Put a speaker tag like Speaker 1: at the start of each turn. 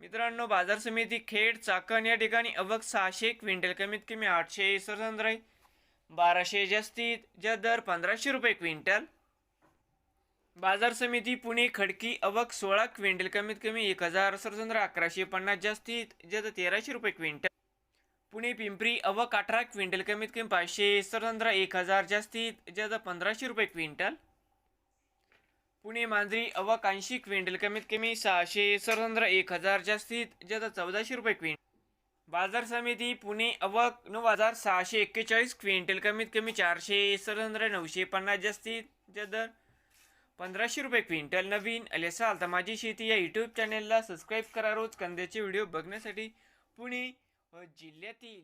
Speaker 1: मित्रांनो बाजार समिती खेड चाकण या ठिकाणी अवक सहाशे क्विंटल कमीत कमी आठशे सरसंद्र बाराशे जास्तीत ज्या दर पंधराशे रुपये क्विंटल. बाजार समिती पुणे खडकी अवक सोळा क्विंटल कमीत कमी एक हजार सरसंद्र अकराशे पन्नास जास्तीत ज्या तेराशे रुपये क्विंटल. पुणे पिंपरी अवक अठरा क्विंटल कमीत कमी पाचशे सरसंद्र एक हजार जास्तीत ज्या पंधराशे रुपये क्विंटल. पुणे मांजरी अवक ऐंशी क्विंटल कमीत कमी सहाशे सरसंद्र एक हजार जास्तीत ज्यादा चौदाशे रुपये क्विंटल. बाजार समिती पुणे अवक नऊ हजार सहाशे एक्केचाळीस क्विंटल कमीत कमी चारशे सरसंद्र नऊशे पन्नास जास्तीत ज्यादा पंधराशे रुपये क्विंटल. नवीन आले असाल तर माझी शेती या यूट्यूब चॅनेलला सबस्क्राईब करा रोज कांद्याचे व्हिडिओ बघण्यासाठी पुणे व जिल्ह्यातील.